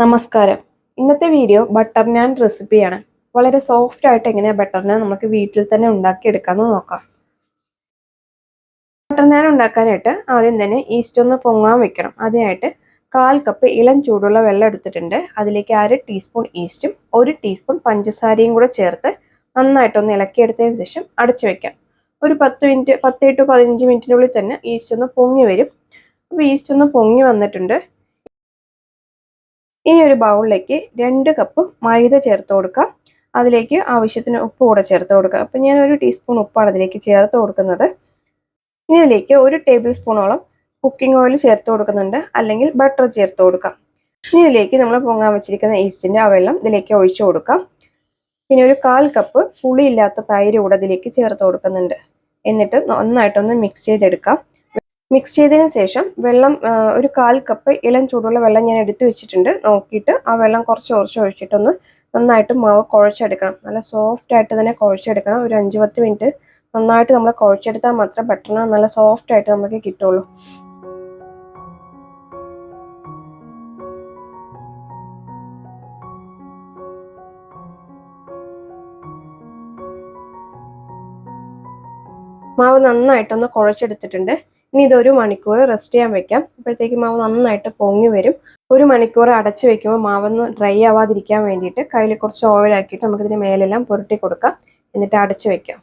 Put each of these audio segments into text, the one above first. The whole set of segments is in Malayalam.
നമസ്കാരം. ഇന്നത്തെ വീഡിയോ ബട്ടർ നാൻ റെസിപ്പിയാണ്. വളരെ സോഫ്റ്റ് ആയിട്ട് എങ്ങനെയാണ് ബട്ടർ നാൻ നമുക്ക് വീട്ടിൽ തന്നെ ഉണ്ടാക്കിയെടുക്കാമെന്ന് നോക്കാം. ബട്ടർ നാൻ ഉണ്ടാക്കാനായിട്ട് ആദ്യം തന്നെ ഈസ്റ്റ് ഒന്ന് പൊങ്ങാൻ വെക്കണം. അതിനായിട്ട് കാൽ കപ്പ് ഇളം ചൂടുള്ള വെള്ളം എടുത്തിട്ടുണ്ട്. അതിലേക്ക് അര ടീസ്പൂൺ ഈസ്റ്റും ഒരു ടീസ്പൂൺ പഞ്ചസാരയും കൂടെ ചേർത്ത് നന്നായിട്ടൊന്ന് ഇളക്കിയെടുത്തതിന് ശേഷം അടച്ചു വെക്കാം. ഒരു പത്ത് മിനിറ്റ് പത്ത് ടു പതിനഞ്ച് മിനിറ്റിനുള്ളിൽ തന്നെ ഈസ്റ്റ് ഒന്ന് പൊങ്ങി വരും. അപ്പോൾ ഈസ്റ്റ് ഒന്ന് പൊങ്ങി വന്നിട്ടുണ്ട്. ഇനി ഒരു ബൗളിലേക്ക് രണ്ട് കപ്പ് മൈദ ചേർത്ത് കൊടുക്കാം. അതിലേക്ക് ആവശ്യത്തിന് ഉപ്പ് കൂടെ ചേർത്ത് കൊടുക്കുക അപ്പം ഞാൻ ഒരു ടീസ്പൂൺ ഉപ്പാണ് അതിലേക്ക് ചേർത്ത് കൊടുക്കുന്നത്. ഇനി ഇതിലേക്ക് ഒരു ടേബിൾ സ്പൂണോളം കുക്കിംഗ് ഓയിൽ ചേർത്ത് കൊടുക്കുന്നുണ്ട്. അല്ലെങ്കിൽ ബട്ടർ ചേർത്ത് കൊടുക്കാം. ഇനി ഇതിലേക്ക് നമ്മൾ പൊങ്ങാൻ വെച്ചിരിക്കുന്ന ഈസ്റ്റിന്റെ ആ വെള്ളം ഇതിലേക്ക് ഒഴിച്ചു കൊടുക്കാം. പിന്നെ ഒരു കാൽ കപ്പ് പുളിയില്ലാത്ത തൈര് കൂടെ ഇതിലേക്ക് ചേർത്ത് കൊടുക്കുന്നുണ്ട്. എന്നിട്ട് നന്നായിട്ടൊന്ന് മിക്സ് ചെയ്തെടുക്കാം. മിക്സ് ചെയ്തതിന് ശേഷം വെള്ളം ഒരു കാൽ കപ്പ് ഇളം ചൂടുള്ള വെള്ളം ഞാൻ എടുത്തു വെച്ചിട്ടുണ്ട്. നോക്കിയിട്ട് ആ വെള്ളം കുറച്ച് കുറച്ച് ഒഴിച്ചിട്ടൊന്ന് നന്നായിട്ട് മാവ് കുഴച്ചെടുക്കണം. നല്ല സോഫ്റ്റ് ആയിട്ട് തന്നെ കുഴച്ചെടുക്കണം. ഒരു അഞ്ച് പത്ത് മിനിറ്റ് നന്നായിട്ട് നമ്മൾ കുഴച്ചെടുത്താൽ മാത്രം പെട്ടെന്ന് നല്ല സോഫ്റ്റ് ആയിട്ട് നമുക്ക് കിട്ടുള്ളൂ. മാവ് നന്നായിട്ടൊന്ന് കുഴച്ചെടുത്തിട്ടുണ്ട്. ഇനി ഇതൊരു മണിക്കൂർ റെസ്റ്റ് ചെയ്യാൻ വെക്കാം. അപ്പോഴത്തേക്ക് മാവ് നന്നായിട്ട് പൊങ്ങി വരും. ഒരു മണിക്കൂർ അടച്ചു വെക്കുമ്പോൾ മാവൊന്ന് ഡ്രൈ ആവാതിരിക്കാൻ വേണ്ടിയിട്ട് കയ്യിൽ കുറച്ച് ഓയിൽ ആക്കിയിട്ട് നമുക്കിതിന് മേലെല്ലാം പുരട്ടി കൊടുക്കാം. എന്നിട്ട് അടച്ചു വെക്കാം.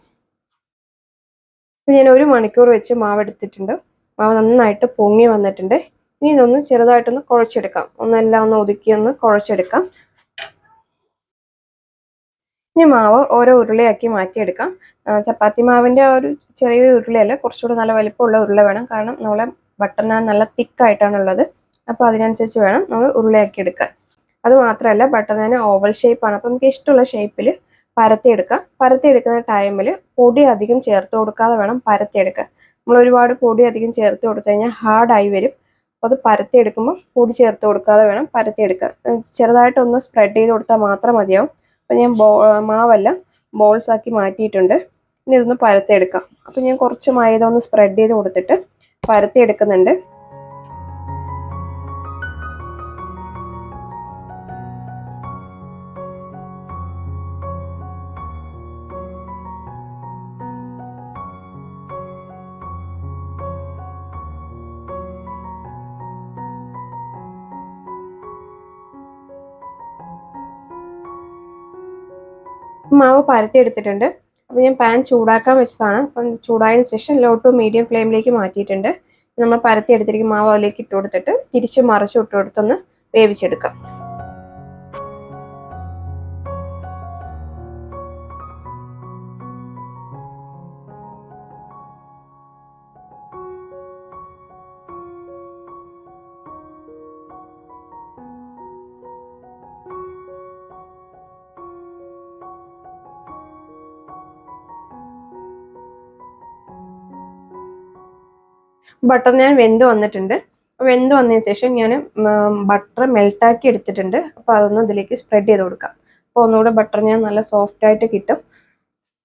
ഞാൻ ഒരു മണിക്കൂർ വെച്ച് മാവ് എടുത്തിട്ടുണ്ട്. മാവ് നന്നായിട്ട് പൊങ്ങി വന്നിട്ടുണ്ട്. ഇനി ഇതൊന്ന് ചെറുതായിട്ടൊന്ന് കുഴച്ചെടുക്കാം. ഒന്നെല്ലാം ഒന്ന് ഒതുക്കി ഒന്ന് കുഴച്ചെടുക്കാം. ഇനി മാവ് ഓരോ ഉരുളയാക്കി മാറ്റിയെടുക്കാം. ചപ്പാത്തി മാവിന്റെ ആ ഒരു ചെറിയ ഉരുളയല്ല കുറച്ചുകൂടെ നല്ല വലിപ്പമുള്ള ഉരുള വേണം. കാരണം നമ്മളെ ബട്ടർ നാൻ നല്ല തിക്കായിട്ടാണുള്ളത്. അപ്പോൾ അതിനനുസരിച്ച് വേണം നമ്മൾ ഉരുളയാക്കി എടുക്കാൻ അതുമാത്രമല്ല ബട്ടർ നാൻ ഓവൽ ഷേപ്പാണ് അപ്പോൾ നമുക്ക് ഇഷ്ടമുള്ള ഷേപ്പിൽ പരത്തിയെടുക്കാം. പരത്തിയെടുക്കുന്ന ടൈമിൽ പൊടി അധികം ചേർത്ത് കൊടുക്കാതെ വേണം പരത്തിയെടുക്കാൻ. നമ്മൾ ഒരുപാട് പൊടി അധികം ചേർത്ത് കൊടുത്തു കഴിഞ്ഞാൽ ഹാർഡായി വരും. അപ്പോൾ അത് പരത്തിയെടുക്കുമ്പോൾ പൊടി ചേർത്ത് കൊടുക്കാതെ വേണം പരത്തിയെടുക്കാൻ. ചെറുതായിട്ടൊന്ന് സ്പ്രെഡ് ചെയ്ത് കൊടുത്താൽ മാത്രം മതിയാവും. അപ്പം ഞാൻ ബോ മാവല്ല ബോൾസ് ആക്കി മാറ്റിയിട്ടുണ്ട്. ഇനി ഇതൊന്ന് പരത്തെടുക്കാം അപ്പം ഞാൻ കുറച്ച് മൈദ ഒന്ന് സ്പ്രെഡ് ചെയ്ത് കൊടുത്തിട്ട് പരത്തിയെടുക്കുന്നുണ്ട് മാവ് പരത്തി എടുത്തിട്ടുണ്ട് അപ്പോൾ ഞാൻ പാൻ ചൂടാക്കാൻ വെച്ചതാണ്. അപ്പം ചൂടായതിന് ശേഷം ലോ ടു മീഡിയം ഫ്ലെയിമിലേക്ക് മാറ്റിയിട്ടുണ്ട്. നമ്മൾ പരത്തി എടുത്തിരിക്കും മാവ് അതിലേക്ക് ഇട്ട് കൊടുത്തിട്ട് തിരിച്ച് മറിച്ച് ഇട്ട് കൊടുത്തൊന്ന് വേവിച്ചെടുക്കാം. ബട്ടർ ഞാൻ വെന്ത് വന്നിട്ടുണ്ട്. വെന്ത് വന്നതിന് ശേഷം ഞാൻ ബട്ടർ മെൽട്ടാക്കി എടുത്തിട്ടുണ്ട്. അപ്പോൾ അതൊന്ന് ഇതിലേക്ക് സ്പ്രെഡ് ചെയ്ത് കൊടുക്കാം. അപ്പോൾ ഒന്നുകൂടെ ബട്ടർ ഞാൻ നല്ല സോഫ്റ്റ് ആയിട്ട് കിട്ടും.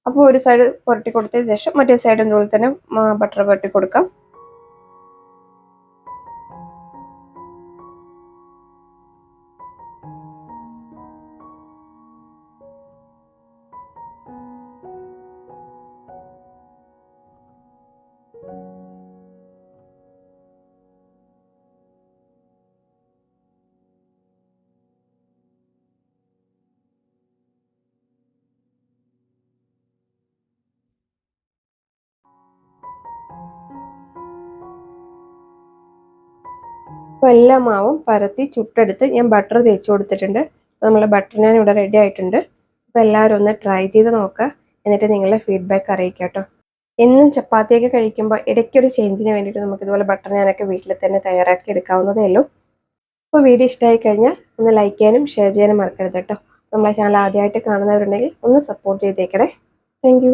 അപ്പോൾ ഒരു സൈഡ് പുരട്ടി കൊടുത്തതിന് ശേഷം മറ്റേ സൈഡ് ഉള്ളിൽ തന്നെ ബട്ടർ പുരട്ടി കൊടുക്കാം. അപ്പോൾ എല്ലാ മാവും പരത്തി ചുട്ടെടുത്ത് ഞാൻ ബട്ടർ തേച്ച് കൊടുത്തിട്ടുണ്ട്. നമ്മൾ ബട്ടർ ഞാൻ ഇവിടെ റെഡി ആയിട്ടുണ്ട്. അപ്പോൾ എല്ലാവരും ഒന്ന് ട്രൈ ചെയ്ത് നോക്കുക എന്നിട്ട് നിങ്ങളുടെ ഫീഡ്ബാക്ക് അറിയിക്കുക എന്നും ചപ്പാത്തിയൊക്കെ കഴിക്കുമ്പോൾ ഇടയ്ക്കൊരു ചേഞ്ചിന് വേണ്ടിയിട്ട് നമുക്ക് ഇതുപോലെ ബട്ടർ ഞാനൊക്കെ വീട്ടിൽ തന്നെ തയ്യാറാക്കി എടുക്കാവുന്നതേ ഉള്ളൂ. അപ്പോൾ വീഡിയോ ഇഷ്ടമായി കഴിഞ്ഞാൽ ഒന്ന് ലൈക്ക് ചെയ്യാനും ഷെയർ ചെയ്യാനും മറക്കരുത് കേട്ടോ. നമ്മളെ ചാനൽ ആദ്യമായിട്ട് കാണുന്നവരുണ്ടെങ്കിൽ ഒന്ന് സപ്പോർട്ട് ചെയ്തേക്കണേ. താങ്ക്